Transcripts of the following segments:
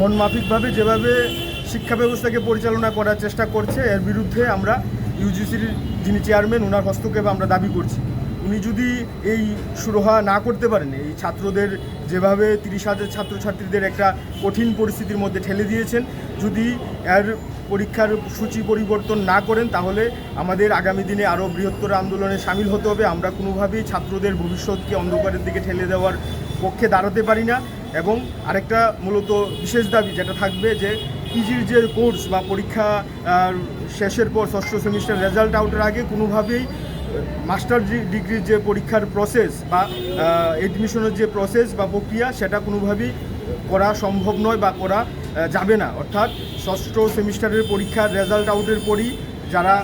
মনমাফিকভাবে যেভাবে শিক্ষা ব্যবস্থাকে পরিচালনা করার চেষ্টা করছে, এর বিরুদ্ধে আমরা ইউজিসির যিনি চেয়ারম্যান ওনার হস্তক্ষেপ আমরা দাবি করছি। উনি যদি এই সুরহা না করতে পারেন, এই ছাত্রদের যেভাবে তিরিশ হাজার ছাত্রছাত্রীদের একটা কঠিন পরিস্থিতির মধ্যে ঠেলে দিয়েছেন, যদি এর পরীক্ষার সূচি পরিবর্তন না করেন, তাহলে আমাদের আগামী দিনে আরও বৃহত্তর আন্দোলনে সামিল হতে হবে। আমরা কোনোভাবেই ছাত্রদের ভবিষ্যৎকে অন্ধকারের দিকে ঠেলে দেওয়ার পক্ষে দাঁড়াতে পারি না। এবং আরেকটা মূলত বিশেষ দাবি যেটা থাকবে যে পিজির যে কোর্স বা পরীক্ষা শেষের পর ষষ্ঠ সেমিস্টার রেজাল্ট আউটের আগে কোনোভাবেই মাস্টার ডিগ্রির যে পরীক্ষার প্রসেস বা এডমিশনের যে প্রসেস বা প্রক্রিয়া, সেটা কোনোভাবেই করা সম্ভব নয় বা করা যাবে না। অর্থাৎ ষষ্ঠ সেমিস্টারের পরীক্ষার রেজাল্ট আউটের পরই যারা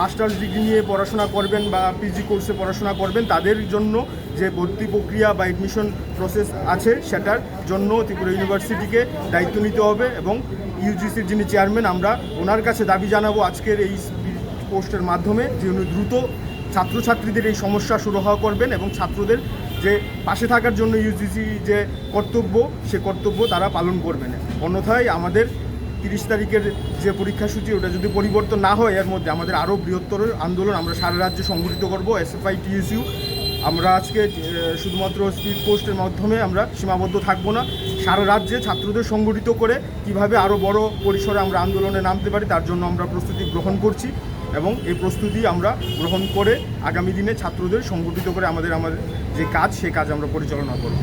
মাস্টার্স ডিগ্রি নিয়ে পড়াশোনা করবেন বা পিজি কোর্সে পড়াশোনা করবেন, তাদের জন্য যে ভর্তি প্রক্রিয়া বা এডমিশন প্রসেস আছে, সেটার জন্য ত্রিপুরা ইউনিভার্সিটিকে দায়িত্ব নিতে হবে এবং ইউজিসির যিনি চেয়ারম্যান আমরা ওনার কাছে দাবি জানাব আজকের এই পোস্টের মাধ্যমে যে উনি দ্রুত ছাত্রছাত্রীদের এই সমস্যা সুরাহা করবেন এবং ছাত্রদের যে পাশে থাকার জন্য ইউজিসি যে কর্তব্য, সে কর্তব্য তারা পালন করবেন। অন্যথায় আমাদের তিরিশ তারিখের যে পরীক্ষাসূচি ওটা যদি পরিবর্তন না হয়, এর মধ্যে আমাদের আরও বৃহত্তর আন্দোলন আমরা সারা রাজ্যে সংগঠিত করব এসএফআই টিএসইউ আমরা আজকে শুধুমাত্র স্পিড পোস্টের মাধ্যমে আমরা সীমাবদ্ধ থাকব না। সারা রাজ্যে ছাত্রদের সংগঠিত করে কীভাবে আরও বড় পরিসরে আমরা আন্দোলনে নামতে পারি, তার জন্য আমরা প্রস্তুতি গ্রহণ করছি এবং এই প্রস্তুতি আমরা গ্রহণ করে আগামী দিনে ছাত্রদের সংগঠিত করে আমাদের আমাদের যে কাজ, সে কাজ আমরা পরিচালনা করব।